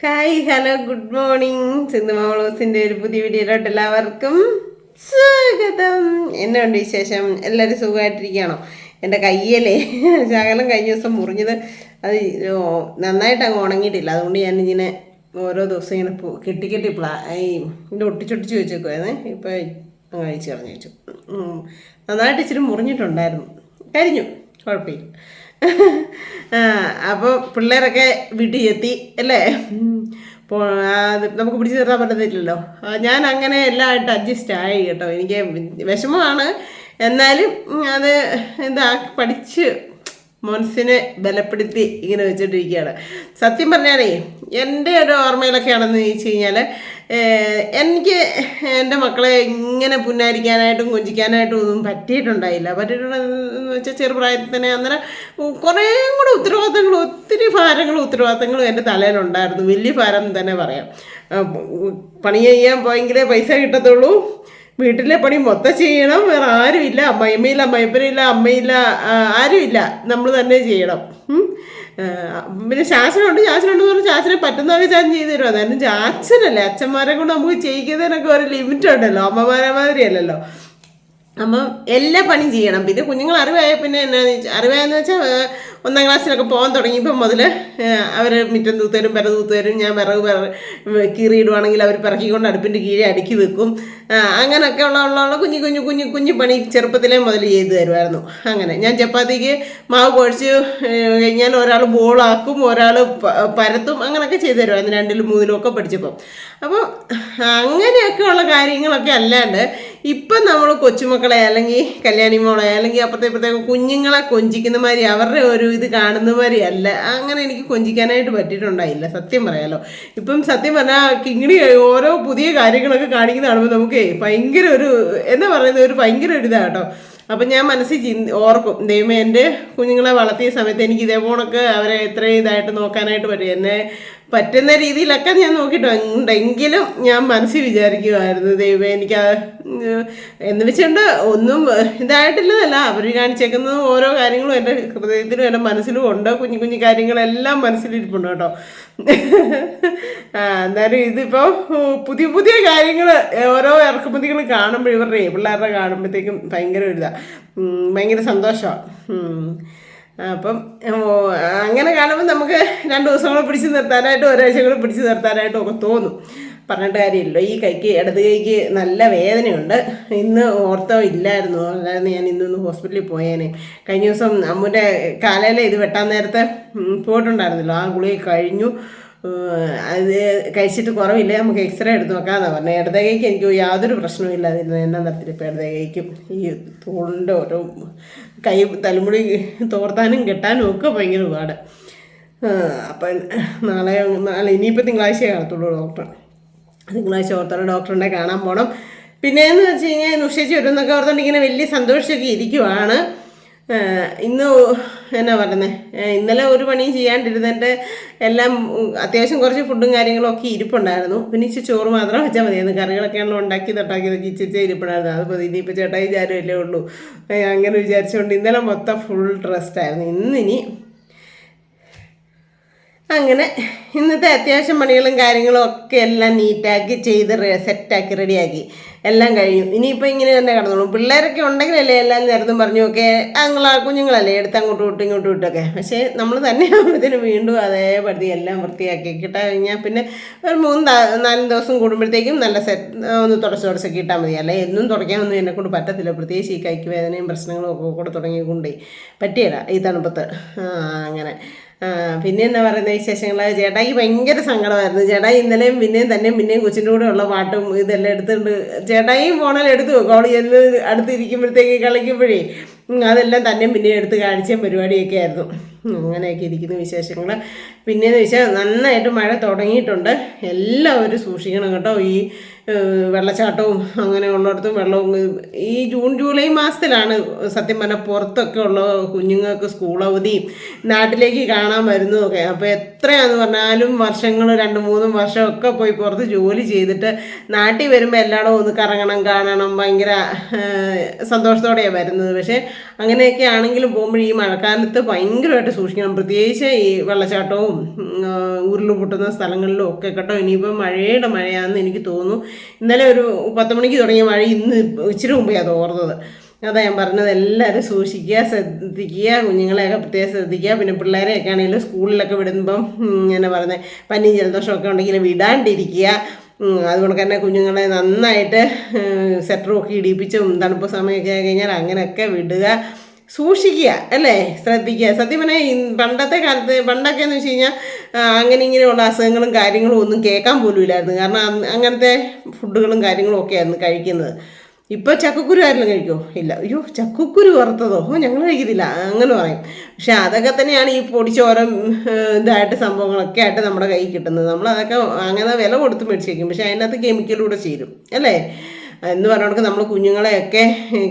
Hi hello good morning Sindhuma വ്ളോസിന്റെ ഒരു പുതിയ വീഡിയോയിലോട്ട് എല്ലാവർക്കും സ്വാഗതം. എന്നുണ്ട് വിശേഷം? എല്ലാവരും സുഖമായിട്ടിരിക്കുകയാണോ? എന്റെ കയ്യലേ ശകലം കഴിഞ്ഞ ദിവസം മുറിഞ്ഞത് അത് നന്നായിട്ട് അങ്ങ് ഉണങ്ങിയിട്ടില്ല. അതുകൊണ്ട് ഞാൻ ഇങ്ങനെ ഓരോ ദിവസം ഇങ്ങനെ കെട്ടി കെട്ടി പ്ലാ ഈ ഇത് ഒട്ടിച്ചൊട്ടിച്ച് വെച്ചേക്കുവായിരുന്നേ. ഇപ്പോൾ അങ്ങ് അഴിച്ച് കളഞ്ഞു വെച്ചു. നന്നായിട്ട് ഇച്ചിരി മുറിഞ്ഞിട്ടുണ്ടായിരുന്നു. കരിഞ്ഞു കുഴപ്പമില്ല. അപ്പോൾ പിള്ളേരൊക്കെ വീട്ടിൽ എത്തി അല്ലേ നമുക്ക് പിടിച്ചു നിർത്താൻ പറ്റത്തില്ലല്ലോ. ഞാൻ അങ്ങനെ എല്ലാമായിട്ട് അഡ്ജസ്റ്റ് ആയി കേട്ടോ. എനിക്ക് വിഷമമാണ്. എന്നാലും അത് എന്താ പഠിച്ച് മനസ്സിനെ ബലപ്പെടുത്തി ഇങ്ങനെ വെച്ചിട്ടിരിക്കുകയാണ് സത്യം പറഞ്ഞാലേ എന്റെ ഒരു ഓർമ്മയിലൊക്കെയാണെന്ന് ചോദിച്ചു കഴിഞ്ഞാൽ എനിക്ക് എന്റെ മക്കളെ ഇങ്ങനെ പുന്നാരിക്കാനായിട്ടും കൊഞ്ചിക്കാനായിട്ടും ഒന്നും പറ്റിയിട്ടുണ്ടായില്ല. പറ്റിയിട്ടുണ്ടെന്ന് വെച്ചാൽ ചെറുപ്രായത്തിൽ തന്നെ അന്നേരം കുറേ കൂടെ ഉത്തരവാദിത്തങ്ങളും ഒത്തിരി ഭാരങ്ങളും ഉത്തരവാദിത്തങ്ങളും എന്റെ തലയിലുണ്ടായിരുന്നു. വലിയ ഭാരം തന്നെ പറയാം. പണി ചെയ്യാൻ പോയെങ്കിലേ പൈസ കിട്ടത്തുള്ളൂ. വീട്ടിലെ പണി മൊത്തം ചെയ്യണം. വേറെ ആരുമില്ല. അമ്മയമ്മയില്ല അമ്മയപ്പനില്ല അമ്മയില്ല ആരുമില്ല. നമ്മൾ തന്നെ ചെയ്യണം. പിന്നെ ശാസനമുണ്ട് ശാസനമുണ്ട് എന്ന് പറഞ്ഞാൽ ശാസനം പറ്റുന്നതൊക്കെ ഞാൻ ചെയ്തു തരും അതായത് ചാച്ചനല്ലേ അച്ഛന്മാരെ കൊണ്ട് നമുക്ക് ചെയ്യിക്കുന്നതിനൊക്കെ ഒരു ലിമിറ്റ് ഉണ്ടല്ലോ. അമ്മമാരെ മാതിരി അല്ലല്ലോ. അപ്പം എല്ലാ പണിയും ചെയ്യണം. പിന്നെ കുഞ്ഞുങ്ങൾ അറിവായ പിന്നെ എന്നാ അറിവായെന്ന് വെച്ചാൽ ഒന്നാം ക്ലാസ്സിലൊക്കെ പോകാൻ തുടങ്ങിയപ്പം മുതൽ അവർ മിറ്റം തൂത്തരും പെര തൂത്തരും ഞാൻ വിറക് പെറ കീറിയിടുവാണെങ്കിൽ അവർ പിറക്കിക്കൊണ്ട് അടുപ്പിന്റെ കീഴെ അടുക്കി വെക്കും. അങ്ങനെയൊക്കെ ഉള്ള ഉള്ള കുഞ്ഞു കുഞ്ഞു കുഞ്ഞു കുഞ്ഞു പണി ചെറുപ്പത്തിലേ മുതൽ ചെയ്തു തരുമായിരുന്നു അങ്ങനെ ഞാൻ ചപ്പാത്തിക്ക് മാവ് കുഴച്ച് കഴിഞ്ഞാൽ ഒരാൾ ബോളാക്കും ഒരാൾ പരത്തും അങ്ങനെയൊക്കെ ചെയ്തു തരുമായിരുന്നു രണ്ടിലും മൂന്നിലും ഒക്കെ പഠിച്ചപ്പം. അപ്പോൾ അങ്ങനെയൊക്കെ ഉള്ള കാര്യങ്ങളൊക്കെ അല്ലാണ്ട് ഇപ്പം നമ്മൾ കൊച്ചുമക്കളെ അല്ലെങ്കിൽ കല്യാണി മോളെ അല്ലെങ്കിൽ അപ്പുറത്തെ ഇപ്പുറത്തെ കുഞ്ഞുങ്ങളെ കൊഞ്ചിക്കുന്ന മാതിരി അവരുടെ ഒരു ഇത് കാണുന്ന മാതിരി അല്ല. അങ്ങനെ എനിക്ക് കൊഞ്ചിക്കാനായിട്ട് പറ്റിയിട്ടുണ്ടായില്ല. സത്യം പറയാലോ. ഇപ്പം സത്യം പറഞ്ഞാൽ കിങ്ങിണി ഓരോ പുതിയ കാര്യങ്ങളൊക്കെ കാണിക്കുന്ന കാണുമ്പോൾ നമുക്ക് ഭയങ്കര ഒരു എന്താ പറയുന്നത്? ഒരു ഭയങ്കര ഒരു ഇതാണ് കേട്ടോ. അപ്പം ഞാൻ മനസ്സിൽ ചിന്തി ഓർക്കും. ദൈവമേ എന്റെ കുഞ്ഞുങ്ങളെ വളർത്തിയ സമയത്ത് എനിക്ക് ഇതേപോണൊക്കെ അവരെ എത്രയും ഇതായിട്ട് നോക്കാനായിട്ട് പറ്റും. എന്നെ പറ്റുന്ന രീതിയിലൊക്കെ ഞാൻ നോക്കിയിട്ടുണ്ടെങ്കിലും ഞാൻ മനസ്സിൽ വിചാരിക്കുമായിരുന്നു ദൈവം എനിക്ക് എന്ന് വെച്ചുകൊണ്ട് ഒന്നും ഇതായിട്ടില്ലതല്ല. അവർ കാണിച്ചേക്കുന്ന ഓരോ കാര്യങ്ങളും എന്റെ ഹൃദയത്തിലും എന്റെ മനസ്സിലും ഉണ്ട്. കുഞ്ഞു കുഞ്ഞു കാര്യങ്ങളെല്ലാം മനസ്സിലിരിപ്പുണ്ട് കേട്ടോ. എന്നാലും ഇതിപ്പോൾ പുതിയ പുതിയ കാര്യങ്ങൾ ഓരോ ഇറക്കുമതികൾ കാണുമ്പോൾ ഇവരുടെ പിള്ളേരുടെ കാണുമ്പോഴത്തേക്കും ഭയങ്കര ഒരു ഇതാണ് ഭയങ്കര സന്തോഷമാണ് അപ്പം അങ്ങനെ കാണുമ്പോൾ നമുക്ക് രണ്ട് ദിവസം കൂടെ പിടിച്ച് നിർത്താനായിട്ടും ഒരാഴ്ച കൂടെ പിടിച്ച് നിർത്താനായിട്ടും ഒക്കെ തോന്നും. പറഞ്ഞിട്ട് കാര്യമില്ലല്ലോ. ഈ കൈക്ക് ഇടത് കൈക്ക് നല്ല വേദനയുണ്ട്. ഇന്ന് ഓർത്തോ ഇല്ലായിരുന്നു. അതായത് ഞാൻ ഇന്നൊന്ന് ഹോസ്പിറ്റലിൽ പോയേനെ. കഴിഞ്ഞ ദിവസം അമ്മൂന്റെ കാലയിലെ ഇത് വെട്ടാൻ നേരത്തെ പോയിട്ടുണ്ടായിരുന്നല്ലോ. ആ ഗുളിക കഴിഞ്ഞു. അത് കഴിച്ചിട്ട് കുറവില്ല നമുക്ക് എക്സ്റേ എടുത്ത് നോക്കാമെന്നാണ് പറഞ്ഞത് ഇടതകൈക്ക് എനിക്ക് യാതൊരു പ്രശ്നവും ഇല്ല അതിൽ എന്നാ നടത്തില്ല ഇപ്പോൾ ഈ തോളിന്റെ ഓരോ കൈ തലമുടി തോർത്താനും കെട്ടാനും ഒക്കെ ഭയങ്കര പാട്. അപ്പം നാളെ നാളെ ഇനിയിപ്പോൾ തിങ്കളാഴ്ച കാണത്തുള്ളൂ ഡോക്ടർ. തിങ്കളാഴ്ച ഓർത്തോടെ ഡോക്ടറിനെ കാണാൻ പോകണം പിന്നെയെന്ന് വെച്ച് കഴിഞ്ഞാൽ ഉഷേച്ചി വരുന്നൊക്കെ ഓർത്തോണ്ട് ഇങ്ങനെ വലിയ സന്തോഷമൊക്കെ ഇരിക്കുവാണ്. ഇന്ന് എന്നാ പറയുന്നത് ഇന്നലെ ഒരു പണിയും ചെയ്യാണ്ടിരുന്നതിന്റെ എല്ലാം അത്യാവശ്യം കുറച്ച് ഫുഡും കാര്യങ്ങളും ഒക്കെ ഇരിപ്പുണ്ടായിരുന്നു. പിന്നെ ഇച്ചിരി ചോറ് മാത്രം വെച്ചാൽ മതിയായിരുന്നു കറികളൊക്കെയാണല്ലോ ഉണ്ടാക്കി തട്ടാക്കിയതൊക്കെ ഇച്ചിരി ഇരിപ്പുണ്ടായിരുന്നു. അത് ഇനിയിപ്പോൾ ചേട്ടായി ചാരും അല്ലേ ഉള്ളൂ. അങ്ങനെ വിചാരിച്ചുകൊണ്ട് ഇന്നലെ മൊത്തം ഫുൾ ട്രസ്റ്റായിരുന്നു ഇന്നിനി അങ്ങനെ ഇന്നത്തെ അത്യാവശ്യം പണികളും കാര്യങ്ങളും ഒക്കെ എല്ലാം നീറ്റാക്കി ചെയ്ത് സെറ്റാക്കി റെഡിയാക്കി എല്ലാം കഴിഞ്ഞു. ഇനിയിപ്പോൾ ഇങ്ങനെ തന്നെ കിടന്നോളൂ. പിള്ളേരൊക്കെ ഉണ്ടെങ്കിലല്ലേ എല്ലാം നേരത്തും പറഞ്ഞു ഒക്കെ ഞങ്ങളാ കുഞ്ഞുങ്ങളല്ലേ എടുത്ത് അങ്ങോട്ട് വിട്ട് ഇങ്ങോട്ട് വിട്ടൊക്കെ പക്ഷേ നമ്മൾ തന്നെ ആകുമ്പോഴത്തേനും വീണ്ടും അതേപടി എല്ലാം വൃത്തിയാക്കി കിട്ടാൻ കഴിഞ്ഞാൽ പിന്നെ ഒരു മൂന്ന് നാല് ദിവസം കൂടുമ്പോഴത്തേക്കും നല്ല സെറ്റ് ഒന്ന് തുടച്ച് തുടച്ചൊക്കെ ഇട്ടാൽ മതി. അല്ലെ എന്നും തുടയ്ക്കാനൊന്നും എന്നെ കൊണ്ട് പറ്റത്തില്ല. പ്രത്യേകിച്ച് ഈ കൈക്ക് വേദനയും പ്രശ്നങ്ങളും ഒക്കെ കൂടെ തുടങ്ങിക്കൊണ്ടേ പറ്റിയല്ല ഈ തണുപ്പത്ത്. അങ്ങനെ. പിന്നെ എന്താ പറയുന്നത് വിശേഷങ്ങൾ ചേട്ടായിക്ക് ഭയങ്കര സങ്കടമായിരുന്നു. ചേട്ടായി ഇന്നലെയും പിന്നെയും തന്നെയും പിന്നെയും കൊച്ചിന്റെ കൂടെ ഉള്ള പാട്ടും ഇതെല്ലാം എടുത്തുകൊണ്ട് ചേട്ടായിയും ഫോണിൽ എടുത്തു. കോളേജ് അടുത്തിരിക്കുമ്പോഴത്തേക്ക് കളിക്കുമ്പോഴേ അതെല്ലാം തന്നെയും പിന്നെയും എടുത്ത് കാണിച്ച പരിപാടിയൊക്കെ ആയിരുന്നു. അങ്ങനെയൊക്കെ ഇരിക്കുന്ന വിശേഷങ്ങൾ പിന്നെയെന്ന് വെച്ചാൽ നന്നായിട്ട് മഴ തുടങ്ങിയിട്ടുണ്ട്. എല്ലാവരും സൂക്ഷിക്കണം കേട്ടോ ഈ വെള്ളച്ചാട്ടവും അങ്ങനെ ഉള്ളിടത്തും വെള്ളവും. ഈ ജൂൺ ജൂലൈ മാസത്തിലാണ് സത്യം പറഞ്ഞാൽ പുറത്തൊക്കെ ഉള്ള കുഞ്ഞുങ്ങൾക്ക് സ്കൂൾ അവധി നാട്ടിലേക്ക് കാണാൻ വരുന്നതൊക്കെ. അപ്പോൾ എത്രയാന്ന് പറഞ്ഞാലും വർഷങ്ങൾ രണ്ട് മൂന്നും വർഷമൊക്കെ പോയി പുറത്ത് ജോലി ചെയ്തിട്ട് നാട്ടിൽ വരുമ്പോൾ എല്ലായിടവും ഒന്ന് കറങ്ങണം കാണണം ഭയങ്കര സന്തോഷത്തോടെയാണ് വരുന്നത്. പക്ഷേ അങ്ങനെയൊക്കെ ആണെങ്കിലും പോകുമ്പോൾ ഈ മഴക്കാലത്ത് ഭയങ്കരമായിട്ട് സൂക്ഷിക്കണം. പ്രത്യേകിച്ച് ഈ വെള്ളച്ചാട്ടവും ഉം, പൊട്ടുന്ന സ്ഥലങ്ങളിലും ഒക്കെ കേട്ടോ. ഇനിയിപ്പോൾ മഴയുടെ മഴയാണെന്ന് എനിക്ക് തോന്നുന്നു. ഇന്നലെ ഒരു പത്ത് മണിക്ക് തുടങ്ങിയ മഴ ഇന്ന് ഇച്ചിരി മുമ്പേ അത് ഓർന്നത് അതാ ഞാൻ പറഞ്ഞത് എല്ലാവരും സൂക്ഷിക്കുക ശ്രദ്ധിക്കുക കുഞ്ഞുങ്ങളെയൊക്കെ പ്രത്യേകം ശ്രദ്ധിക്കുക. പിന്നെ പിള്ളേരെയൊക്കെ ആണെങ്കിലും സ്കൂളിലൊക്കെ വിടുമ്പം ഇങ്ങനെ പറയുന്നത് പനി ജലദോഷമൊക്കെ ഉണ്ടെങ്കിൽ വിടാണ്ടിരിക്കുക. അതുകൊണ്ട് തന്നെ കുഞ്ഞുങ്ങളെ നന്നായിട്ട് സെറ്ററൊക്കെ ഇടിപ്പിച്ചും തണുപ്പ് സമയമൊക്കെ കഴിഞ്ഞാൽ അങ്ങനെയൊക്കെ വിടുക. സൂക്ഷിക്കുക അല്ലേ? ശ്രദ്ധിക്കുക. സത്യം പറഞ്ഞാൽ പണ്ടത്തെ കാലത്ത് പണ്ടൊക്കെ എന്ന് വെച്ച് കഴിഞ്ഞാൽ അങ്ങനെ ഇങ്ങനെയുള്ള അസുഖങ്ങളും കാര്യങ്ങളും ഒന്നും കേൾക്കാൻ പോലും ഇല്ലായിരുന്നു. കാരണം അങ്ങനത്തെ ഫുഡുകളും കാര്യങ്ങളും ഒക്കെ ആയിരുന്നു കഴിക്കുന്നത്. ഇപ്പോൾ ചക്കക്കുരു ആരെങ്കിലും കഴിക്കുമോ ഇല്ല. അയ്യോ ചക്കക്കുരു വറുത്തതോ? ഓ ഞങ്ങൾ കഴിക്കത്തില്ല. അങ്ങനെ പറയും. പക്ഷെ അതൊക്കെ തന്നെയാണ് ഈ പൊടിച്ചോരം ഇതായിട്ട് സംഭവങ്ങളൊക്കെ ആയിട്ട് നമ്മുടെ കയ്യിൽ കിട്ടുന്നത്. നമ്മൾ അതൊക്കെ അങ്ങനെ വില കൊടുത്ത് മേടിച്ച് വയ്ക്കും പക്ഷെ അതിനകത്ത് കെമിക്കലൂടെ ചേരും. അല്ലേ? എന്ന് പറഞ്ഞുകൊണ്ട് നമ്മൾ കുഞ്ഞുങ്ങളെയൊക്കെ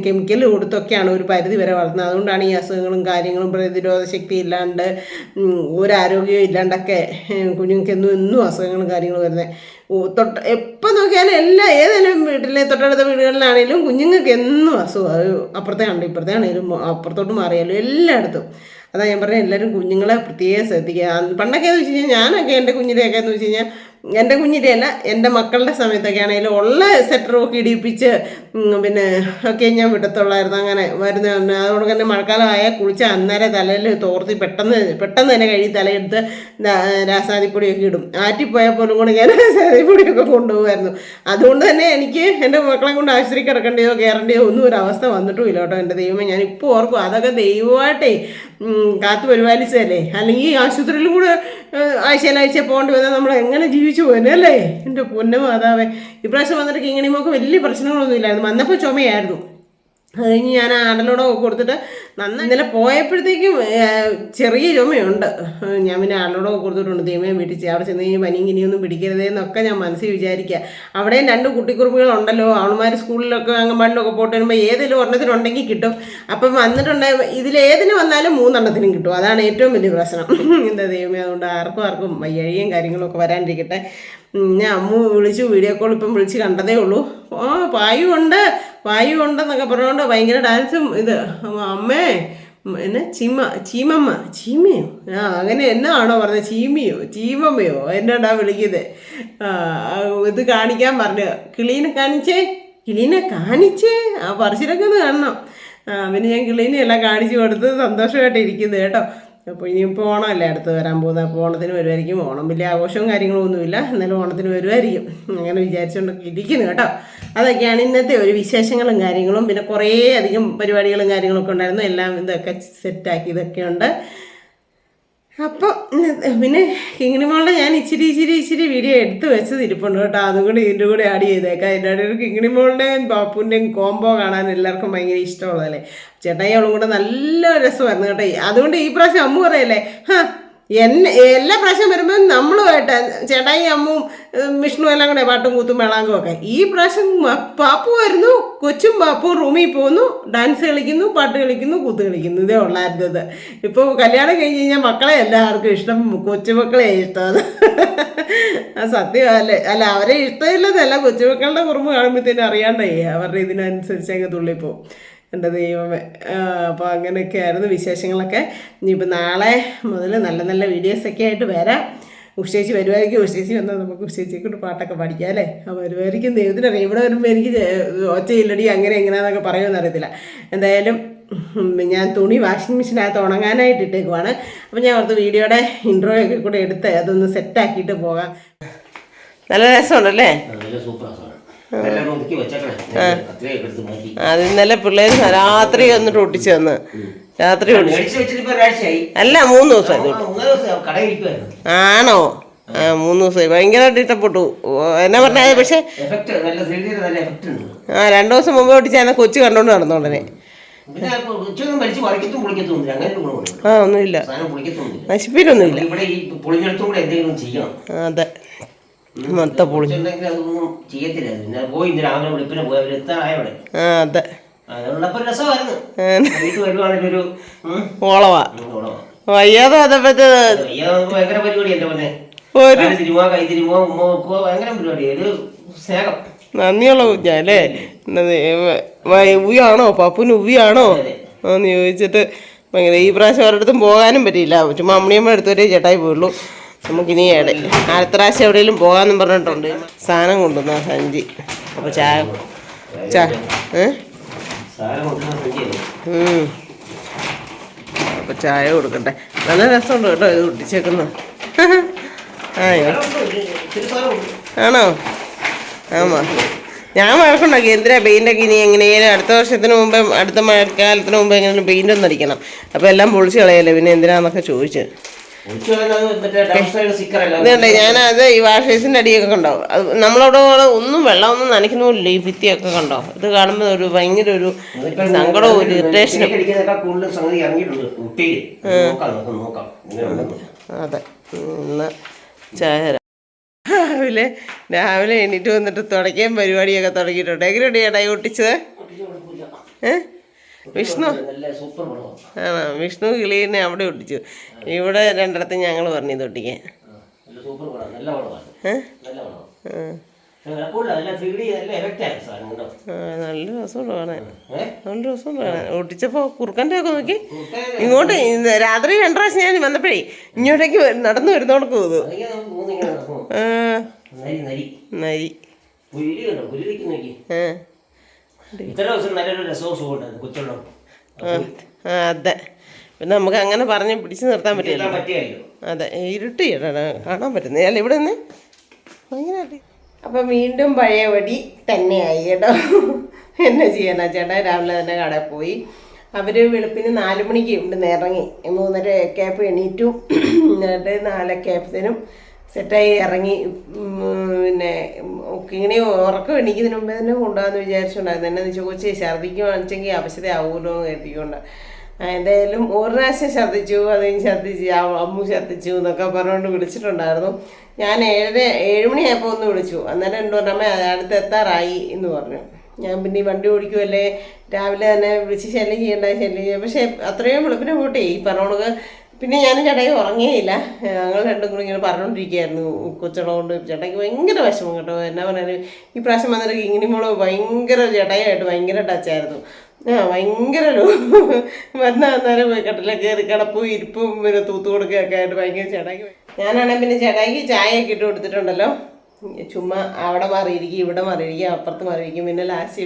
കെമിക്കൽ കൊടുത്തൊക്കെയാണ് ഒരു പരിധി വരെ വളർത്തുന്നത്. അതുകൊണ്ടാണ് ഈ അസുഖങ്ങളും കാര്യങ്ങളും പ്രതിരോധ ശക്തി ഇല്ലാണ്ട് ഒരാരോഗ്യവും ഇല്ലാണ്ടൊക്കെ കുഞ്ഞുങ്ങൾക്ക് എന്നും എന്നും അസുഖങ്ങളും കാര്യങ്ങളും വരുന്നത് തൊട്ട് എപ്പോൾ നോക്കിയാലും എല്ലാ ഏതെങ്കിലും വീട്ടിലെ തൊട്ടടുത്ത വീടുകളിലാണെങ്കിലും കുഞ്ഞുങ്ങൾക്ക് എന്നും അസുഖം. അപ്പുറത്തെ ആണെങ്കിലും ഇപ്പുറത്തെ ആണെങ്കിലും അപ്പുറത്തോട്ട് മാറിയാലും എല്ലായിടത്തും. അതാ ഞാൻ പറഞ്ഞത് എല്ലാവരും കുഞ്ഞുങ്ങളെ പ്രത്യേകം ശ്രദ്ധിക്കുക. പണ്ടൊക്കെ എന്ന് വെച്ച് കഴിഞ്ഞാൽ ഞാനൊക്കെ എന്റെ കുഞ്ഞിലെയൊക്കെ എന്ന് വെച്ച് കഴിഞ്ഞാൽ എന്റെ കുഞ്ഞിന്റെ അല്ല എന്റെ മക്കളുടെ സമയത്തൊക്കെ ആണെങ്കിലും ഉള്ള സെറ്ററൊക്കെ ഇടിപ്പിച്ച് പിന്നെ ഒക്കെ ഞാൻ വിടത്തുള്ളായിരുന്നു. അങ്ങനെ വരുന്ന അതുകൊണ്ട് തന്നെ മഴക്കാലമായാൽ കുളിച്ച് അന്നേരം തലയിൽ തോർത്തി പെട്ടെന്ന് പെട്ടെന്ന് തന്നെ കഴുകി തലയെടുത്ത് രാസാദിപ്പൊടിയൊക്കെ ഇടും. ആറ്റിപ്പോയാൽ പോലും കൂടെ ഞാൻ രാസാദിപ്പൊടിയൊക്കെ കൊണ്ടുപോകുമായിരുന്നു. അതുകൊണ്ട് തന്നെ എനിക്ക് എന്റെ മക്കളെ കൊണ്ട് ആശുപത്രി കിടക്കേണ്ടയോ കയറേണ്ടയോ ഒന്നും ഒരു അവസ്ഥ വന്നിട്ടും ഇല്ല കേട്ടോ. എന്റെ ദൈവമേ ഞാൻ ഇപ്പോൾ ഓർക്കും അതൊക്കെ ദൈവമായിട്ടേ കാത്തു പരിപാലിച്ചതല്ലേ? അല്ലെങ്കിൽ ആശുപത്രിയിലും കൂടെ ആഴ്ചയിലാഴ്ച പോകേണ്ടി വന്നാൽ നമ്മൾ എങ്ങനെ ജീവിച്ചു പോകാൻ അല്ലേ എന്റെ പൊന്നു മാതാവേ. ഇപ്രാവശ്യം വന്നിട്ട് കിങ്ങിണിമോക്ക് വലിയ പ്രശ്നങ്ങളൊന്നും ഇല്ലായിരുന്നു വന്നപ്പോൾ ചുമയായിരുന്നു. അത് കഴിഞ്ഞ് ഞാൻ ആടലോടെ കൊടുത്തിട്ട് നന്ന ഇന്നലെ പോയപ്പോഴത്തേക്കും ചെറിയ ചുമയുണ്ട്. ഞാൻ പിന്നെ ആടലോടെ കൊടുത്തിട്ടുണ്ട്. ദൈവമേ വീട്ടിൽ അവിടെ ചെന്ന് കഴിഞ്ഞാൽ പനിയും കിനിയൊന്നും പിടിക്കരുതേ എന്നൊക്കെ ഞാൻ മനസ്സിൽ വിചാരിക്കുക അവിടെയും രണ്ട് കുട്ടിക്കുറിപ്പുകളുണ്ടല്ലോ. അവളുമാർ സ്കൂളിലൊക്കെ അംഗൻവാടിലൊക്കെ പോയിട്ട് വരുമ്പോൾ ഏതെങ്കിലും ഒരെണ്ണത്തിനുണ്ടെങ്കിൽ കിട്ടും. അപ്പം വന്നിട്ടുണ്ടെ ഇതിലേതിന് വന്നാലും മൂന്നെണ്ണത്തിനും കിട്ടും. അതാണ് ഏറ്റവും വലിയ പ്രശ്നം. എന്താ ദൈവമേ അതുകൊണ്ട് ആർക്കും ആർക്കും വയ്യഴിയും കാര്യങ്ങളൊക്കെ വരാണ്ടിരിക്കട്ടെ. ഞാൻ അമ്മു വിളിച്ചു വീഡിയോ കോൾ ഇപ്പം വിളിച്ച് കണ്ടതേ ഉള്ളൂ. ഓ പായു പായു ഉണ്ടെന്നൊക്കെ പറഞ്ഞുകൊണ്ട് ഭയങ്കര ഡാൻസും ഇത്. അമ്മേ എന്നെ ചീമ ചീമമ്മ ചീമയോ? ആ അങ്ങനെ എന്നാണോ പറഞ്ഞത്? ചീമയോ ചീമമ്മയോ? എന്നാടാ വിളിക്കുന്നത് ഇത് കാണിക്കാൻ പറഞ്ഞു. കിളീനെ കാണിച്ചേ? കിളീനെ കാണിച്ചേ? ആ പറശ്ശിനൊക്കെ ഒന്ന് കാണണം. പിന്നെ ഞാൻ കിളീനെ എല്ലാം കാണിച്ചു കൊടുത്ത് സന്തോഷമായിട്ട് ഇരിക്കുന്നത് കേട്ടോ. അപ്പോൾ ഇനിയിപ്പോൾ ഓണമല്ലേ? അടുത്ത് വരാൻ പോകുന്നത് അപ്പോൾ ഓണത്തിന് വരുമായിരിക്കും ഓണം വലിയ ആഘോഷവും കാര്യങ്ങളും ഒന്നുമില്ല. എന്നാലും ഓണത്തിന് വരുമായിരിക്കും അങ്ങനെ വിചാരിച്ചുകൊണ്ടൊക്കെ ഇരിക്കുന്നു കേട്ടോ. അതൊക്കെയാണ് ഇന്നത്തെ ഒരു വിശേഷങ്ങളും കാര്യങ്ങളും. പിന്നെ കുറേ അധികം പരിപാടികളും കാര്യങ്ങളൊക്കെ ഉണ്ടായിരുന്നു. എല്ലാം ഇതൊക്കെ സെറ്റാക്കി ഇതൊക്കെ ഉണ്ട് അപ്പോൾ പിന്നെ കിങ്ങിണിമോളുടെ ഞാൻ ഇച്ചിരി ഇച്ചിരി ഇച്ചിരി വീഡിയോ എടുത്ത് വെച്ചത് ഇരിപ്പുണ്ട് കേട്ടോ. അതും കൂടി ഇതിന്റെ കൂടെ ആഡ് ചെയ്തേക്കാം. എന്റെ ഒരു കിങ്ങിണി കിങ്ങിണിമോളുടെയും ബാപ്പുവിന്റെയും കോംബോ കാണാൻ എല്ലാവർക്കും ഭയങ്കര ഇഷ്ടമുള്ളതല്ലേ? ചേട്ടായി അവളും കൂടെ നല്ല രസമായിരുന്നു കേട്ടോ. അതുകൊണ്ട് ഈ പ്രാവശ്യം അമ്മ പറയല്ലേ ഹാ എന്നെ എല്ലാ പ്രാവശ്യം വരുമ്പോൾ നമ്മളുമായിട്ട് ചേട്ടായി അമ്മും വിഷ്ണു എല്ലാം കൂടെ പാട്ടും കൂത്തും മേളാങ്കും ഒക്കെ. ഈ പ്രാവശ്യം പാപ്പു വരുന്നു കൊച്ചും പാപ്പും റൂമിൽ പോകുന്നു ഡാൻസ് കളിക്കുന്നു പാട്ട് കളിക്കുന്നു കൂത്ത് കളിക്കുന്നു. ഇതേ ഉള്ളായിരുന്നത്. ഇപ്പോൾ കല്യാണം കഴിഞ്ഞ് കഴിഞ്ഞാൽ മക്കളെ എല്ലാവർക്കും ഇഷ്ടം കൊച്ചുമക്കളെ ഇഷ്ടമാണ് ആ സത്യം അല്ലേ? അല്ല അവരെ ഇഷ്ടമില്ലെന്നല്ല കൊച്ചുമക്കളുടെ കുറുമ്പ് കാണുമ്പോഴത്തേനും അറിയാണ്ടേ അവരുടെ ഇതിനനുസരിച്ച് അങ്ങ് തുള്ളിപ്പോവും. എന്റെ ദൈവമേ. അപ്പോൾ അങ്ങനെയൊക്കെ ആയിരുന്നു വിശേഷങ്ങളൊക്കെ. ഇനിയിപ്പോൾ നാളെ മുതൽ നല്ല നല്ല വീഡിയോസൊക്കെ ആയിട്ട് വരാം. ഉഷേച്ചി വരുമായിരിക്കും ഉഷേച്ചി വന്നാൽ നമുക്ക് ഉഷേച്ചിയെ കൊണ്ട് പാട്ടൊക്കെ പഠിക്കാം അല്ലേ? വരുമായിരിക്കും ദൈവത്തിനറിയാം. ഇവിടെ വരുമ്പോൾ എനിക്ക് ഒച്ചയില്ലടി അങ്ങനെ എങ്ങനെയാണെന്നൊക്കെ പറയുമെന്ന് അറിയത്തില്ല. എന്തായാലും ഞാൻ തുണി വാഷിംഗ് മെഷീനകത്ത് ഉണങ്ങാനായിട്ട് ഇട്ടേക്കുവാണ്. അപ്പോൾ ഞാൻ ഓർത്ത് വീഡിയോയുടെ ഇൻട്രോയൊക്കെ കൂടെ എടുത്ത് അതൊന്ന് സെറ്റാക്കിയിട്ട് പോകാം. നല്ല രസമുണ്ടല്ലേ? അത് ഇന്നലെ പിള്ളേര് രാത്രി വന്നിട്ട് ഒട്ടിച്ചു തന്ന്. രാത്രി അല്ല മൂന്ന് ദിവസം ആണോ? ആ. മൂന്ന് ദിവസമായി. ഭയങ്കരമായിട്ട് ഇഷ്ടപ്പെട്ടു. എന്നാ പറഞ്ഞത് പക്ഷേ ആ രണ്ടു ദിവസം മുമ്പ് ഒട്ടിച്ചാൽ കൊച്ചു കണ്ടോണ്ട് നടന്നോണ്ടനെ ആ ഒന്നുമില്ല. നശിപ്പിനൊന്നുമില്ല നശിപ്പിലൊന്നുമില്ല. അതെ. അതൊന്നും ചെയ്യത്തില്ല. പിന്നെ പോയി ഇന്ന് രാവിലെ വെളുപ്പിനെ പോയി. അവർ എത്താറായ അവിടെ? ആ അതെ. അതുള്ളപ്പോൾ രസമായിരുന്നു. വീട്ടിൽ വരുവാണെങ്കിൽ ഒരു ഓളവാ. വയ്യാതെ അയ്യോ, ഭയങ്കര പരിപാടി എന്റെ പൊന്നെ. ഒരു തിരുമോ കൈ തിരുമോ ഉമ്മ ഭയങ്കര പരിപാടി. ഒരു സ്നേഹം. നന്ദിയുള്ള കുഞ്ഞല്ലേ ഉവിയാണോ? പപ്പുന് ഉവിയാണോ. എന്ന് ചോദിച്ചിട്ട് ഭയങ്കര ഈ പ്രാവശ്യം ഒരിടത്തും പോകാനും പറ്റിയില്ല. ചുമ്മാ അമ്മണിയമ്മ എടുത്തോട്ടേ ചേട്ടായി പോയുള്ളൂ നമുക്കിനി ഇട അടുത്ത പ്രാവശ്യം എവിടെയെങ്കിലും പോകാമെന്നും പറഞ്ഞിട്ടുണ്ട്. സാധനം കൊണ്ടുവന്ന സഞ്ചി. അപ്പോൾ ചായ ചാ. അപ്പോൾ ചായ കൊടുക്കട്ടെ. നല്ല രസമുണ്ട് കേട്ടോ ഇത് കുട്ടിച്ചേക്കുന്നു. ആയോ. ആണോ? ആമാ. ഞാൻ വഴക്കുണ്ടാക്കി എന്തിനാ പെയിന്റൊക്കെ ഇനി എങ്ങനെയാലും അടുത്ത വർഷത്തിന് മുമ്പേ അടുത്ത മഴക്കാലത്തിന് മുമ്പ് എങ്ങനെയാലും പെയിന്റ് ഒന്നും അടിക്കണം അപ്പോൾ എല്ലാം പൊളിച്ച് കളയല്ലേ? പിന്നെ എന്തിനാന്നൊക്കെ ചോദിച്ചു. ഞാനത് ഈ വാഷേഴ്സിന്റെ അടിയൊക്കെ കണ്ടോ? നമ്മളവിടെ വെള്ളം ഒന്നും വെള്ളമൊന്നും നനയ്ക്കുന്നില്ല ഈ ഭിത്തിയൊക്കെ കണ്ടോ? ഇത് കാണുമ്പോൾ ഒരു ഭയങ്കര ഒരു സങ്കടവും ഒരു ഇറിറ്റേഷനും അതെ. ഇന്ന് ചായ തരാം. രാവിലെ രാവിലെ എണീറ്റ് വന്നിട്ട് തുടയ്ക്കാൻ പരിപാടിയൊക്കെ തുടങ്ങിയിട്ടുണ്ട്. എങ്ങനെയുണ്ട് ചേട്ടാ ഒട്ടിച്ചത്? കുട്ടിക്ക് കുഴപ്പമില്ല. ഏ? വിഷ്ണു? ആണോ? വിഷ്ണു കിളീനെ അവിടെ ഒട്ടിച്ചു. ഇവിടെ രണ്ടിടത്ത് ഞങ്ങൾ പറഞ്ഞു ഇത് ഒട്ടിക്കാൻ. നല്ല രസമുണ്ട് കാണാൻ നല്ല രസമുണ്ട് കാണാൻ ഒട്ടിച്ചപ്പോൾ കുറുക്കന്റെ ഒക്കെ നോക്കി. ഇങ്ങോട്ട് രാത്രി രണ്ടു പ്രാവശ്യം ഞാൻ വന്നപ്പോഴേ ഇങ്ങോട്ടേക്ക് നടന്നു വരുന്നോടക്ക് നരി നരി. നരി. ഇത്ര ദിവസം നല്ലൊരു രസവും അതെ. പിന്നെ നമുക്ക് അങ്ങനെ പറഞ്ഞ് പിടിച്ചു നിർത്താൻ പറ്റില്ല അതെ ഇരുട്ടി കാണാൻ പറ്റുന്നേ. അല്ല ഇവിടെ നിന്ന്? ഭയങ്കരമായിട്ട്. അപ്പം വീണ്ടും പഴയപടി തന്നെയായി കേട്ടോ. എന്നാ ചെയ്യാനാ? ചേട്ടാ രാവിലെ തന്നെ കടയിൽ പോയി. അവർ വെളുപ്പിന് നാല് മണിക്ക് ഇവിടുന്ന് ഇറങ്ങി. മൂന്നര കേപ്പ് എണീറ്റു. എന്നിട്ട് നാല് ആയപ്പോഴത്തേനും സെറ്റായി ഇറങ്ങി പിന്നെ ഇങ്ങനെ ഉറക്കം എണീക്കുന്നതിന് മുമ്പേ തന്നെ കൊണ്ടുപോകാമെന്ന് വിചാരിച്ചിട്ടുണ്ടായിരുന്നു. എന്നെ ചോദിച്ചേ ഛർദ്ദിക്കുവാണെച്ചെങ്കിൽ അവശത ആവുമല്ലോ എന്ന് കരുതിക്കൊണ്ട്. എന്തായാലും ഒരു പ്രാവശ്യം ഛർദ്ദിച്ചു അതും ഛർദ്ദിച്ച് അമ്മു ഛർദ്ദിച്ചു എന്നൊക്കെ പറഞ്ഞുകൊണ്ട് വിളിച്ചിട്ടുണ്ടായിരുന്നു. ഞാൻ ഏഴര ഏഴ് മണിയായപ്പോൾ ഒന്ന് വിളിച്ചു. അന്നേരം എന്റെ പറഞ്ഞമ്മ അടുത്ത് എത്താറായി എന്ന് പറഞ്ഞു. ഞാൻ പിന്നെ ഈ വണ്ടി ഓടിക്കുമല്ലേ രാവിലെ തന്നെ വിളിച്ച് ശല്യം ചെയ്യേണ്ട ശല്യം ചെയ്യാം പക്ഷേ അത്രയും വെളുപ്പിനെ പോട്ടെ ഈ പറഞ്ഞോണക്ക് പിന്നെ ഞാൻ ചേട്ടായി ഉറങ്ങിയില്ല. ഞങ്ങൾ രണ്ടും കൂടി ഇങ്ങനെ പറഞ്ഞുകൊണ്ടിരിക്കുകയായിരുന്നു കൊച്ചുള്ള കൊണ്ട് ചേട്ടായിക്ക് ഭയങ്കര വിഷമം കേട്ടോ. എന്നാ പറഞ്ഞാലും ഈ പ്രാവശ്യം വന്നിട്ട് ഇങ്ങനെ മോൾ ഭയങ്കര ചേട്ടായിട്ട് ഭയങ്കര ടച്ചായിരുന്നു ആ ഭയങ്കര ഒരു വന്ന അന്നേരം കട്ടിലെ കയറി കിടപ്പും ഇരിപ്പും പിന്നെ തൂത്തു കൊടുക്കുകയൊക്കെ ആയിട്ട് ഭയങ്കര ചേട്ടായിക്ക്. ഞാനാണെങ്കിൽ പിന്നെ ചേട്ടായിക്ക് ചായയൊക്കെ ഇട്ട് കൊടുത്തിട്ടുണ്ടല്ലോ. ചുമ്മാ അവിടെ മാറിയിരിക്കും ഇവിടെ മാറിയിരിക്കും അപ്പുറത്ത് മാറിയിരിക്കും. പിന്നെ ലാസ്റ്റ്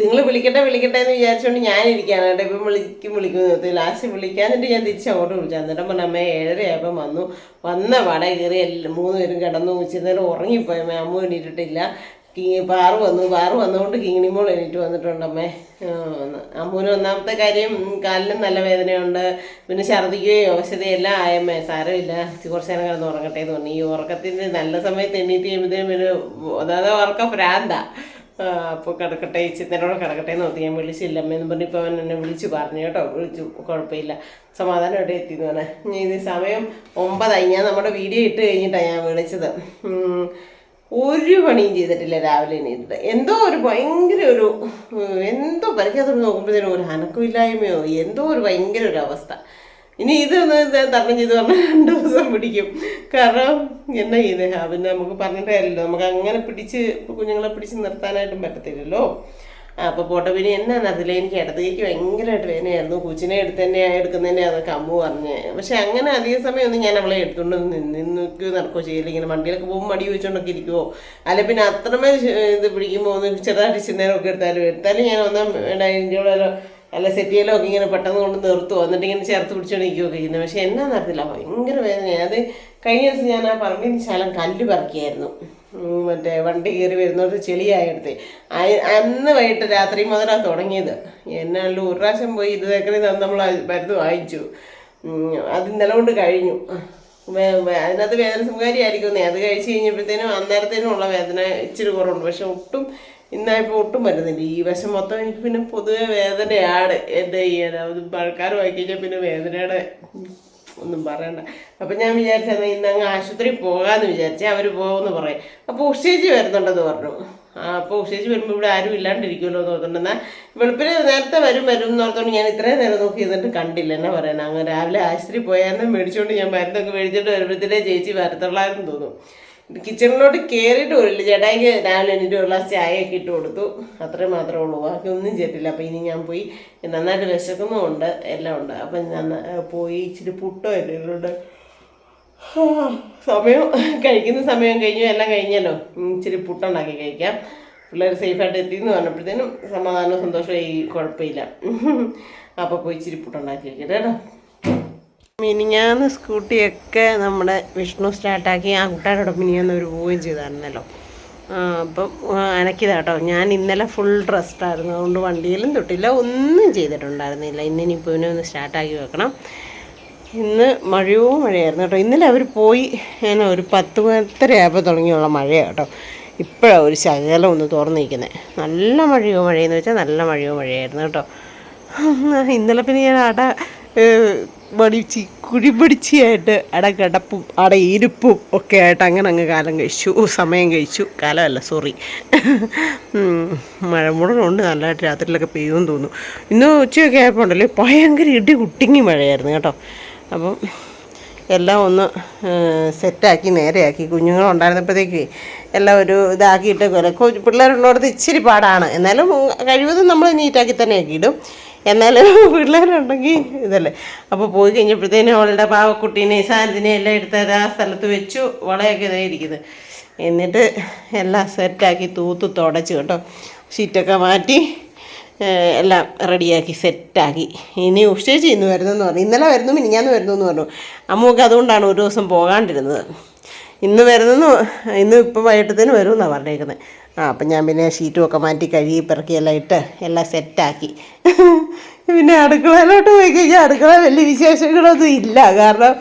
നിങ്ങൾ വിളിക്കട്ടെ വിളിക്കട്ടെ എന്ന് വിചാരിച്ചുകൊണ്ട് ഞാനിരിക്കുകയാണ് കേട്ടോ. ഇപ്പം വിളിക്കും വിളിക്കും. ലാസ്റ്റ് വിളിക്കാന്നിട്ട് ഞാൻ തിരിച്ച് അങ്ങോട്ട് വിളിച്ചു. അന്നേരം പറഞ്ഞ അമ്മ ഏഴരയായപ്പോൾ വന്നു. വന്ന വട കയറി എല്ലാം മൂന്ന് പേരും കിടന്നു ഉച്ച നേരം ഉറങ്ങിപ്പോയി. അമ്മ അമ്മ എണീറ്റിട്ടില്ല. കിങ്ങി പാറു വന്നു. പാറു വന്നുകൊണ്ട് കിങ്ങിണിമോൾ എണീറ്റ് വന്നിട്ടുണ്ട് അമ്മേ. അമ്മൂന് ഒന്നാമത്തെ കാര്യം കാലിനും നല്ല വേദനയുണ്ട്. പിന്നെ ഛർദ്ദിക്കുകയും അവശതയെല്ലാം ആയമ്മേ. സാരമില്ല. കുറച്ച് നേരം കിടന്ന് ഉറങ്ങട്ടെ എന്ന് പറഞ്ഞു. ഈ ഉറക്കത്തിന്റെ നല്ല സമയത്ത് എണീറ്റ് കഴിയുമ്പോഴത്തേനും പിന്നെ അതായത് ഉറക്കം ഭ്രാന്താ. അപ്പോൾ കിടക്കട്ടെ ചിത്തനോട് കിടക്കട്ടെ എന്ന് നോക്കി ഞാൻ വിളിച്ചില്ല. എന്ന് പറഞ്ഞ് ഇപ്പോൾ അവൻ എന്നെ വിളിച്ചു പറഞ്ഞു കേട്ടോ. വിളിച്ചു. കുഴപ്പമില്ല. സമാധാനമായിട്ട് എത്തി എന്ന് പറഞ്ഞാൽ ഇനി സമയം ഒമ്പതായി. ഞാൻ നമ്മുടെ വീഡിയോ ഇട്ട് കഴിഞ്ഞിട്ടാണ് ഞാൻ വിളിച്ചത്. ഒരു പണിയും ചെയ്തിട്ടില്ല രാവിലെ എണീറ്റിട്ട്. എന്തോ ഒരു ഭയങ്കര ഒരു എന്തോ പരിക്കാത്തോട് നോക്കുമ്പോഴത്തേനും ഒരു അനക്കമില്ലായ്മയോ എന്തോ ഒരു ഭയങ്കര ഒരു അവസ്ഥ. ഇനി ഇതൊന്ന് ഇത് തരണം ചെയ്ത് പറഞ്ഞാൽ രണ്ട് ദിവസം പിടിക്കും. കാരണം എന്നാ ചെയ്തേ? പിന്നെ നമുക്ക് പറഞ്ഞിട്ടേ നമുക്ക് അങ്ങനെ പിടിച്ച് കുഞ്ഞുങ്ങളെ പിടിച്ച് നിർത്താനായിട്ടും പറ്റത്തില്ലല്ലോ. അപ്പോൾ പോട്ടെ പിന്നെ എന്നാണ് അതിൽ എനിക്ക് ഇടത്തേക്ക് ഭയങ്കരമായിട്ട് വേദനയായിരുന്നു. കൊച്ചിനെ എടുത്ത് തന്നെ എടുക്കുന്നതിന്റെ അതൊക്കെ അമ്മു പറഞ്ഞ്. പക്ഷെ അങ്ങനെ അധിക സമയമൊന്നും ഞാൻ അവളെ എടുത്തുകൊണ്ട് നിന്നൊക്കെ നടക്കുകയോ ചെയ്യില്ല ഇങ്ങനെ വണ്ടിയിലൊക്കെ പോകുമ്പോൾ മടി വെച്ചുകൊണ്ടൊക്കെ ഇരിക്കുമോ അല്ല പിന്നെ അത്രമേൽ ശ- ഇത് പിടിക്കുമ്പോൾ ഒന്ന് ചെറുതായിട്ട് ചിന്നേരമൊക്കെ എടുത്താലും എടുത്താലും ഞാൻ ഒന്നാം ഡൈനിന്റെ അല്ല സെറ്റിയിലോ ഒക്കെ ഇങ്ങനെ പെട്ടെന്ന് കൊണ്ട് നിർത്തുമോ എന്നിട്ട് ഇങ്ങനെ ചേർത്ത് പിടിച്ചോണ്ട് നിൽക്കുകയൊക്കെ ചെയ്യുന്നത് പക്ഷെ എന്നാ നടത്തില്ല ഭയങ്കര വേദനയാണ് അത് കഴിഞ്ഞ ദിവസം ഞാൻ ആ പറമ്പിന് ശാലം കല്ല് പറക്കിയായിരുന്നു മറ്റേ വണ്ടി കയറി വരുന്നോട്ട് ചെളിയായെടുത്ത് അന്ന് വൈകിട്ട് രാത്രി മുതലാണ് തുടങ്ങിയത്. എന്നാലും ഒരു പ്രാവശ്യം പോയി ഇത് തേക്കറി നമ്മൾ മരുന്ന് വാങ്ങിച്ചു. അത് ഇന്നലെ കൊണ്ട് കഴിഞ്ഞു. അതിനകത്ത് വേദന സംഹാരിയായിരിക്കുന്നേ അത് കഴിച്ച് കഴിഞ്ഞപ്പോഴത്തേനും അന്നേരത്തേനും ഉള്ള വേദന ഇച്ചിരി കുറവുണ്ട്. പക്ഷെ ഒട്ടും ഇന്നായപ്പോൾ ഒട്ടും വരുന്നില്ല. ഈ വശം മൊത്തം എനിക്ക് പിന്നെ പൊതുവെ വേദനയാണ്. എന്താ ഈ അത് പഴക്കാർ വായിക്കഴിഞ്ഞാൽ പിന്നെ വേദനയുടെ ഒന്നും പറയണ്ട. അപ്പം ഞാൻ വിചാരിച്ചത് ഇന്ന് അങ്ങ് ആശുപത്രി പോകാമെന്ന് വിചാരിച്ചേ അവർ പോകുമെന്ന് പറയും. അപ്പോൾ ഉഷേജി വരുന്നുണ്ടെന്ന് പറഞ്ഞു. അപ്പോൾ ഉഷേജി വരുമ്പോൾ ഇവിടെ ആരും ഇല്ലാണ്ടിരിക്കുമല്ലോ എന്ന് ഓർത്തുകൊണ്ട് എന്നാൽ വെളുപ്പിന് നേരത്തെ വരും വരും എന്ന് ഓർത്തുകൊണ്ട് ഞാൻ ഇത്രയും നേരം നോക്കി എന്നിട്ട് കണ്ടില്ല. എന്നാ പറയണം? അങ്ങ് രാവിലെ ആശുപത്രി പോയാൽ മേടിച്ചുകൊണ്ട് ഞാൻ മരുന്നൊക്കെ മേടിച്ചിട്ട് വരുമ്പോഴത്തേനേ ചേച്ചി വരത്തുള്ളായിരുന്നു തോന്നും കിച്ചണിലോട്ട് കയറിയിട്ട് പോലില്ല ചേട്ടായിക്ക് രാവിലെ എനിക്ക് ഒരു ഗ്ലാസ് ചായയൊക്കെ ഇട്ട് കൊടുത്തു. അത്രയും മാത്രമേ ഉള്ളൂ. ബാക്കി ഒന്നും ചെയ്തിട്ടില്ല. അപ്പം ഇനി ഞാൻ പോയി നന്നായിട്ട് വിശക്കുന്നുമുണ്ട്. എല്ലാം ഉണ്ട്. അപ്പം ഞാൻ പോയി ഇച്ചിരി പുട്ടോ എല്ലാം സമയം കഴിക്കുന്ന സമയം കഴിഞ്ഞു. എല്ലാം കഴിഞ്ഞല്ലോ. ഇച്ചിരി പുട്ടുണ്ടാക്കി കഴിക്കാം. പിള്ളേർ സേഫായിട്ട് എത്തി എന്ന് പറഞ്ഞപ്പോഴത്തേനും സമാധാനവും സന്തോഷവും ഈ കുഴപ്പമില്ല. അപ്പോൾ പോയി ഇച്ചിരി പുട്ടുണ്ടാക്കി കഴിക്കട്ടെ കേട്ടോ? മിനിഞ്ഞാന്ന് സ്കൂട്ടിയൊക്കെ നമ്മുടെ വിഷ്ണു സ്റ്റാർട്ടാക്കി ആ കുട്ടാരോടെ മിനിഞ്ഞാന്ന് ഒരു പോവുകയും ചെയ്തായിരുന്നല്ലോ. അപ്പം അനക്കിതാട്ടോ. ഞാൻ ഇന്നലെ ഫുൾ ഡ്രസ്ഡായിരുന്നു അതുകൊണ്ട് വണ്ടിയിലും തൊട്ടില്ല. ഒന്നും ചെയ്തിട്ടുണ്ടായിരുന്നില്ല. ഇന്നിനിപ്പോൾ ഇവനെ ഒന്ന് സ്റ്റാർട്ടാക്കി വെക്കണം. ഇന്ന് മഴയോ മഴയായിരുന്നു കേട്ടോ. ഇന്നലെ അവർ പോയി. ഞാൻ ഒരു പത്ത് പത്തര ആയപ്പോൾ തുടങ്ങിയുള്ള മഴയാണ് കേട്ടോ. ഇപ്പോഴാണ് ഒരു ശകലം ഒന്ന് തുറന്നിരിക്കുന്നത് നല്ല മഴയോ മഴയെന്ന് വെച്ചാൽ നല്ല മഴയോ മഴയായിരുന്നു കേട്ടോ. ഇന്നലെ പിന്നെ ഞാൻ അട മടിച്ചി കുഴിപിടിച്ചിയായിട്ട് അട കിടപ്പും അട ഇരുപ്പും ഒക്കെ ആയിട്ട് അങ്ങനെ അങ്ങ് കാലം കഴിച്ചു. സമയം കഴിച്ചു. കാലമല്ല സോറി മഴ മുടങ്ങുണ്ട് നല്ലതായിട്ട് രാത്രിയിലൊക്കെ പെയ്യുമെന്ന് തോന്നുന്നു. ഇന്ന് ഉച്ചയൊക്കെ ആയപ്പോൾ ഉണ്ടല്ലോ ഭയങ്കര ഇടി കുട്ടിങ്ങി മഴയായിരുന്നു കേട്ടോ. അപ്പം എല്ലാം ഒന്ന് സെറ്റാക്കി നേരെയാക്കി. കുഞ്ഞുങ്ങളുണ്ടായിരുന്നപ്പോഴത്തേക്ക് എല്ലാം ഒരു ഇതാക്കിയിട്ട് പിള്ളേരുള്ളവർക്ക് ഇച്ചിരി പാടാണ്. എന്നാലും കഴിവതും നമ്മൾ നീറ്റാക്കി തന്നെ ആക്കിയിടും എന്നാലും പിള്ളേരുണ്ടെങ്കിൽ ഇതല്ലേ. അപ്പോൾ പോയി കഴിഞ്ഞപ്പോഴത്തേനും അവളുടെ പാവക്കുട്ടീനെ സാധനത്തിനെ എല്ലാം എടുത്ത് ആ സ്ഥലത്ത് വെച്ചു വളയൊക്കെ ഇതായിരിക്കുന്നത് എന്നിട്ട് എല്ലാം സെറ്റാക്കി തൂത്ത് തുടച്ച് കേട്ടോ. ഷീറ്റൊക്കെ മാറ്റി എല്ലാം റെഡിയാക്കി സെറ്റാക്കി. ഇനി ഉച്ചേച്ചി ഇന്ന് വരുന്നെന്ന് പറഞ്ഞു. ഇന്നലെ വരുന്നു മിനിഞ്ഞാന്ന് വരുന്നു എന്ന് പറഞ്ഞു. അമ്മൂക്ക് അതുകൊണ്ടാണ് ഒരു ദിവസം പോകാണ്ടിരുന്നത്. ഇന്ന് വരുന്നെന്ന് ഇന്ന് ഇപ്പം വൈകിട്ടത്തേന് വരും എന്നാണ് പറഞ്ഞേക്കുന്നത്. ആ അപ്പം ഞാൻ പിന്നെ ഷീറ്റും ഒക്കെ മാറ്റി കഴുകി പിറക്കി എല്ലാം ഇട്ട് എല്ലാം സെറ്റാക്കി. പിന്നെ അടുക്കളയിലോട്ട് പോയി കഴിഞ്ഞാൽ അടുക്കള വലിയ വിശേഷങ്ങളൊന്നും ഇല്ല. കാരണം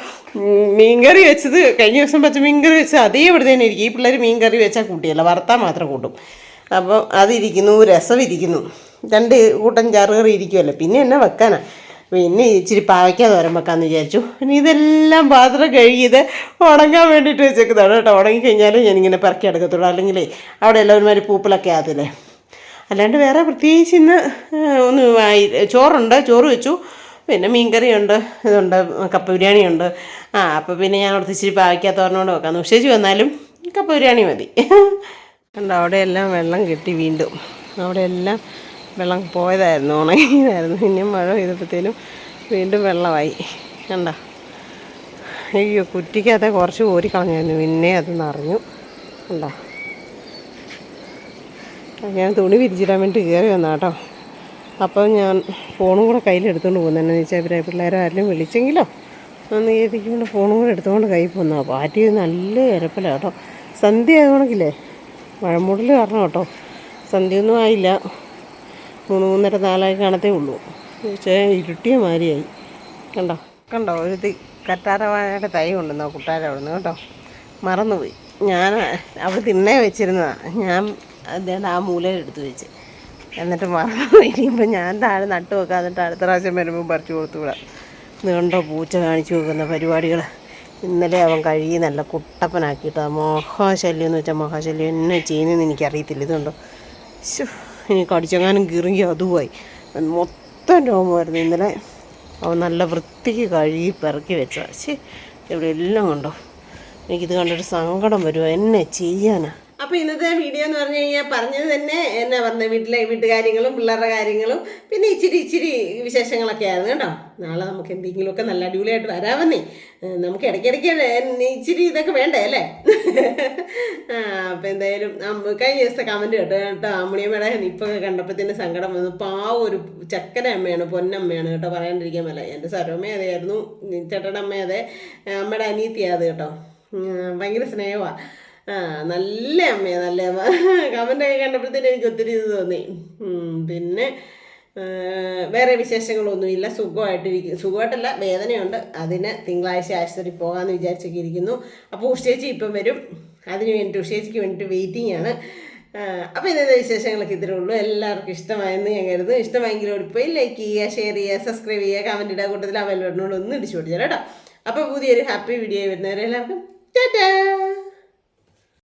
മീൻകറി വെച്ചത് കഴിഞ്ഞ ദിവസം പച്ച മീൻകറി വെച്ചാൽ അതേ ഇവിടെ തന്നെ ഇരിക്കും. ഈ പിള്ളേർ മീൻകറി വെച്ചാൽ കൂട്ടിയല്ല വറുത്താൽ മാത്രം കൂട്ടും. അപ്പം അതിരിക്കുന്നു രസം ഇരിക്കുന്നു. രണ്ട് കൂട്ടം ചാറുകറി ഇരിക്കുമല്ലോ പിന്നെ എന്നെ വെക്കാനാ? പിന്നെ ഇച്ചിരി പാവയ്ക്ക തോരൻ വെക്കാമെന്ന് വിചാരിച്ചു. പിന്നെ ഇതെല്ലാം പാത്രം കഴുകിയത് ഉണങ്ങാൻ വേണ്ടിയിട്ട് വെച്ചേക്കുന്നതാണ് കേട്ടോ. ഉണങ്ങി കഴിഞ്ഞാലും ഞാനിങ്ങനെ പെറക്കി എടുക്കത്തുള്ളൂ. അല്ലെങ്കിൽ അവിടെ എല്ലാവരും പൂപ്പലൊക്കെ ആകത്തില്ലേ. അല്ലാണ്ട് വേറെ പ്രത്യേകിച്ച് ഇന്ന് ഒന്ന് ചോറുണ്ട്. ചോറ് വെച്ചു. പിന്നെ മീൻകറിയുണ്ട്. ഇതുണ്ട് കപ്പ ബിരിയാണിയുണ്ട്. ആ അപ്പോൾ പിന്നെ ഞാൻ അവിടുത്തെ ഇച്ചിരി പാവയ്ക്കാത്തോറിനോട് വെക്കാം ഉഷേച്ച് വന്നാലും കപ്പ ബിരിയാണി മതി. കണ്ടോ അവിടെയെല്ലാം വെള്ളം കെട്ടി വീണ്ടും. അവിടെയെല്ലാം വെള്ളം പോയതായിരുന്നു ഉണങ്ങിയതായിരുന്നു. പിന്നെ മഴ പെയ്തപ്പോഴത്തേനും വീണ്ടും വെള്ളമായി. കണ്ട? അയ്യോ കുറ്റിക്കകത്തെ കുറച്ച് ഓരിക്കളഞ്ഞായിരുന്നു കളഞ്ഞായിരുന്നു. പിന്നെ അത് നിറഞ്ഞു. കണ്ടോ? ഞാൻ തുണി വിരിച്ചിടാൻ വേണ്ടി കയറി വന്നാ കേട്ടോ. അപ്പോൾ ഞാൻ ഫോണും കൂടെ കയ്യിലെടുത്തുകൊണ്ട് പോകുന്നതെന്നു വെച്ചാൽ ഇവരെ പിള്ളേരെ ആരെങ്കിലും വിളിച്ചെങ്കിലോ? ഒന്ന് ഏതിക്കൊണ്ട് ഫോണും കൂടെ എടുത്തുകൊണ്ട് കൈ പോന്നാ പാറ്റി നല്ല ഇരപ്പല കേട്ടോ. സന്ധ്യ ആയതുകൊണ്ടെങ്കിലേ മഴമൂടൽ കാരണം കേട്ടോ. സന്ധ്യയൊന്നും ആയില്ല. മൂന്ന് മൂന്നര നാലായി കാണത്തേ ഉള്ളൂ. പക്ഷേ ഇരുട്ടിയ മാതിരിയായി കണ്ടോ? കണ്ടോ? ഒരു കറ്റാരവാഴയുടെ തൈ കൊണ്ടുവന്നോ കുട്ടാര അവിടുന്ന് കേട്ടോ മറന്നുപോയി. ഞാൻ അവിടെ തിണ്ണേ വെച്ചിരുന്നതാണ് ഞാൻ അദ്ദേഹം ആ മൂലയിൽ എടുത്ത് വെച്ച്. എന്നിട്ട് മറന്നു ഇനിയിപ്പോൾ ഞാൻ താഴെ നട്ടു വെക്കാം. എന്നിട്ട് അടുത്ത പ്രാവശ്യം വരുമ്പോൾ പറിച്ചു കൊടുത്തു വിടാം. നീണ്ടോ പൂച്ച കാണിച്ചു വെക്കുന്ന പരിപാടികൾ ഇന്നലെ അവൻ കഴുകി നല്ല കുട്ടപ്പനാക്കിയിട്ട് മഹാശല്യം എന്ന് വെച്ചാൽ മഹാശല്യം. എന്നെ ചെയ്യുന്നതെന്ന് എനിക്കറിയത്തില്ല. ഇതുണ്ടോ ശ്ശോ, ഇനി കടിച്ചെങ്ങാനും കിറുങ്ങി അതുമായി. മൊത്തം രോമമായിരുന്നു. ഇന്നലെ അവൻ നല്ല വൃത്തിക്ക് കഴുകി പിറക്കി വെച്ച ശരി ഇവിടെ എല്ലാം കണ്ടോ? എനിക്കിത് കണ്ടിട്ട് സങ്കടം വരുമോ എന്നെ ചെയ്യാനാ? അപ്പൊ ഇന്നത്തെ വീഡിയോ എന്ന് പറഞ്ഞു കഴിഞ്ഞാൽ പറഞ്ഞത് തന്നെ എന്നാ പറഞ്ഞ വീട്ടിലെ വീട്ടുകാര്യങ്ങളും പിള്ളേരുടെ കാര്യങ്ങളും പിന്നെ ഇച്ചിരി ഇച്ചിരി വിശേഷങ്ങളൊക്കെ ആയിരുന്നു കേട്ടോ. നാളെ നമുക്ക് എന്തെങ്കിലുമൊക്കെ നല്ല അടിപൊളിയായിട്ട് വരാമെന്നേ. നമുക്ക് ഇടയ്ക്കിടയ്ക്ക് ഇച്ചിരി ഇതൊക്കെ വേണ്ടേ അല്ലേ? ആ അപ്പം എന്തായാലും കഴിഞ്ഞ ദിവസത്തെ കമന്റ് കേട്ടോ കേട്ടോ അമ്മണിയമ്മയുടെ നിപ്പൊക്കെ തന്നെ സങ്കടം വന്നു. പാവ ഒരു ചക്കര അമ്മയാണ് പൊന്നമ്മയാണ് കേട്ടോ പറയാണ്ടിരിക്കാൻ പറ്റില്ല എന്റെ സരോമ അതായിരുന്നു ചേട്ടയുടെ അമ്മ അതെ അമ്മയുടെ അനീത്തിയാ അത് കേട്ടോ. ഭയങ്കര സ്നേഹമാണ് നല്ല അമ്മയെ നല്ല അമ്മ. കമന്റൊക്കെ കണ്ടപ്പോഴത്തേന് എനിക്ക് ഒത്തിരി ഇത് തോന്നി. പിന്നെ വേറെ വിശേഷങ്ങളൊന്നുമില്ല. സുഖമായിട്ടിരിക്കും സുഖമായിട്ടല്ല വേദനയുണ്ട്. അതിന് തിങ്കളാഴ്ച ആശുപത്രി പോകാമെന്ന് വിചാരിച്ചൊക്കെ ഇരിക്കുന്നു. അപ്പോൾ ഉഷേച്ചി ഇപ്പം വരും. അതിന് വേണ്ടിയിട്ട് ഉഷേച്ചിക്ക് വേണ്ടിയിട്ട് വെയിറ്റിംഗ് ആണ്. അപ്പോൾ ഇന്നത്തെ വിശേഷങ്ങളൊക്കെ ഇത്രേ ഉള്ളൂ. എല്ലാവർക്കും ഇഷ്ടമായെന്ന് ഞാൻ കരുതുന്നു. ഇഷ്ടമായെങ്കിൽ ഓടിപ്പോയി ലൈക്ക് ചെയ്യുക ഷെയർ ചെയ്യുക സബ്സ്ക്രൈബ് ചെയ്യുക കമന്റ് ഇടുക. കൂട്ടത്തിൽ ബെൽ ഒന്ന് ഇടിച്ചു കൊടുത്തു കേട്ടോ. അപ്പോൾ പുതിയൊരു ഹാപ്പി വീഡിയോ വരുന്നവരെ എല്ലാവർക്കും ടാറ്റാ!